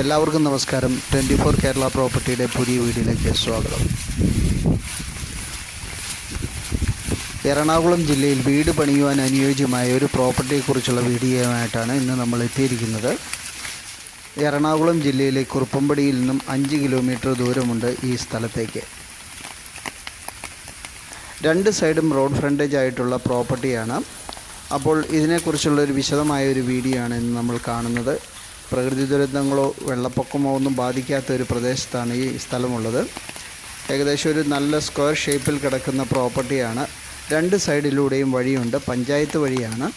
എല്ലാവർക്കും നമസ്കാരം. Twenty four Kerala പ്രോപ്പർട്ടിയുടെ പുതിയ വീഡിയോയിലേക്ക് സ്വാഗതം. എറണാകുളം ജില്ലയിൽ വീട് പണിയുവാൻ അനുയോജ്യമായ ഒരു പ്രോപ്പർട്ടിയെക്കുറിച്ചുള്ള വീഡിയോയുമായിട്ടാണ് ഇന്ന് നമ്മൾ എത്തിയിരിക്കുന്നത്. എറണാകുളം ജില്ലയിലെ കുറുപ്പമ്പടിയിൽ നിന്നും അഞ്ച് കിലോമീറ്റർ ദൂരമുണ്ട് ഈ സ്ഥലത്തേക്ക്. രണ്ട് സൈഡും റോഡ് ഫ്രണ്ടേജ് ആയിട്ടുള്ള പ്രോപ്പർട്ടിയാണ്. അപ്പോൾ ഇതിനെക്കുറിച്ചുള്ള ഒരു വിശദമായ ഒരു വീഡിയോ ആണ് ഇന്ന് നമ്മൾ കാണുന്നത്. പ്രകൃതി ദുരന്തങ്ങളോ വെള്ളപ്പൊക്കമോ ഒന്നും ബാധിക്കാത്ത ഒരു പ്രദേശത്താണ് ഈ സ്ഥലമുള്ളത്. ഏകദേശം ഒരു നല്ല സ്ക്വയർ ഷേപ്പിൽ കിടക്കുന്ന പ്രോപ്പർട്ടിയാണ്. രണ്ട് സൈഡിലൂടെയും വഴിയുണ്ട്. പഞ്ചായത്ത് വഴിയാണ്.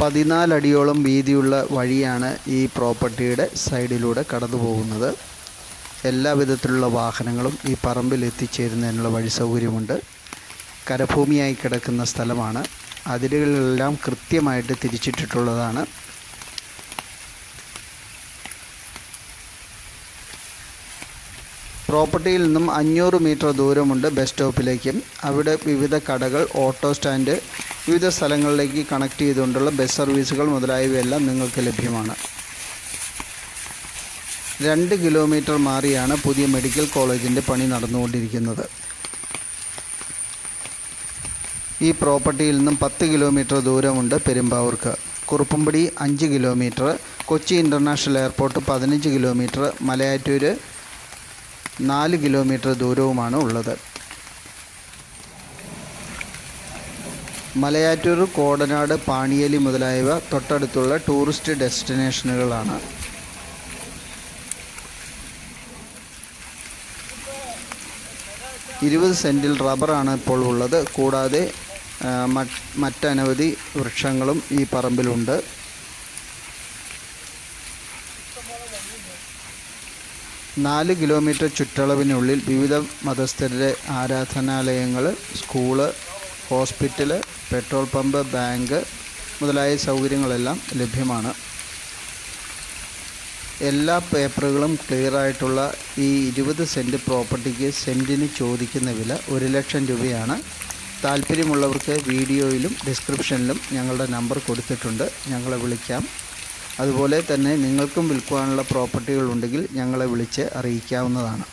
പതിനാലടിയോളം വീതിയുള്ള വഴിയാണ് ഈ പ്രോപ്പർട്ടിയുടെ സൈഡിലൂടെ കടന്നു പോകുന്നത് എല്ലാ വിധത്തിലുള്ള വാഹനങ്ങളും ഈ പറമ്പിൽ എത്തിച്ചേരുന്നതിനുള്ള വഴി സൗകര്യമുണ്ട് കരഭൂമിയായി കിടക്കുന്ന സ്ഥലമാണ്. അതിരുകളിലെല്ലാം കൃത്യമായിട്ട് തിരിച്ചിട്ടിട്ടുള്ളതാണ്. പ്രോപ്പർട്ടിയിൽ നിന്നും അഞ്ഞൂറ് മീറ്റർ ദൂരമുണ്ട് ബസ് സ്റ്റോപ്പിലേക്കും. അവിടെ വിവിധ കടകൾ ഓട്ടോ സ്റ്റാൻഡ് വിവിധ സ്ഥലങ്ങളിലേക്ക് കണക്ട് ചെയ്തുകൊണ്ടുള്ള ബസ് സർവീസുകൾ മുതലായവയെല്ലാം നിങ്ങൾക്ക് ലഭ്യമാണ്. രണ്ട് കിലോമീറ്റർ മാറിയാണ് പുതിയ മെഡിക്കൽ കോളേജിന്റെ പണി നടന്നുകൊണ്ടിരിക്കുന്നത്. ഈ പ്രോപ്പർട്ടിയിൽ നിന്നും പത്ത് കിലോമീറ്റർ ദൂരമുണ്ട് പെരുമ്പാവൂർക്ക്. കുറുപ്പുംപടി അഞ്ച് കിലോമീറ്റർ കൊച്ചി ഇന്റർനാഷണൽ എയർപോർട്ട് പതിനഞ്ച് കിലോമീറ്റർ മലയാറ്റൂർ നാല് കിലോമീറ്റർ ദൂരവുമാണ് ഉള്ളത്. മലയാറ്റൂർ കോടനാട് പാണിയേലി മുതലായവ തൊട്ടടുത്തുള്ള ടൂറിസ്റ്റ് ഡെസ്റ്റിനേഷനുകളാണ്. ഇരുപത് സെന്റിൽ റബ്ബറാണ് ഇപ്പോൾ ഉള്ളത്. കൂടാതെ മറ്റനവധി വൃക്ഷങ്ങളും ഈ പറമ്പിലുണ്ട്. നാല് കിലോമീറ്റർ ചുറ്റളവിനുള്ളിൽ വിവിധ മതസ്ഥരുടെ ആരാധനാലയങ്ങൾ school hospital petrol pump bank മുതലായ സൗകര്യങ്ങളെല്ലാം ലഭ്യമാണ്. എല്ലാ പേപ്പറുകളും ക്ലിയറായിട്ടുള്ള ഈ ഇരുപത് സെന്റ് പ്രോപ്പർട്ടിക്ക് സെന്റിന് ചോദിക്കുന്ന വില ഒരു ലക്ഷം രൂപയാണ്. താല്പര്യമുള്ളവർക്ക് വീഡിയോയിലും ഡിസ്ക്രിപ്ഷനിലും ഞങ്ങളുടെ നമ്പർ കൊടുത്തിട്ടുണ്ട്. ഞങ്ങളെ വിളിക്കാം. അതുപോലെ തന്നെ നിങ്ങൾക്കും വിൽക്കുവാനുള്ള പ്രോപ്പർട്ടികളുണ്ടെങ്കിൽ ഞങ്ങളെ വിളിച്ച് അറിയിക്കാവുന്നതാണ്.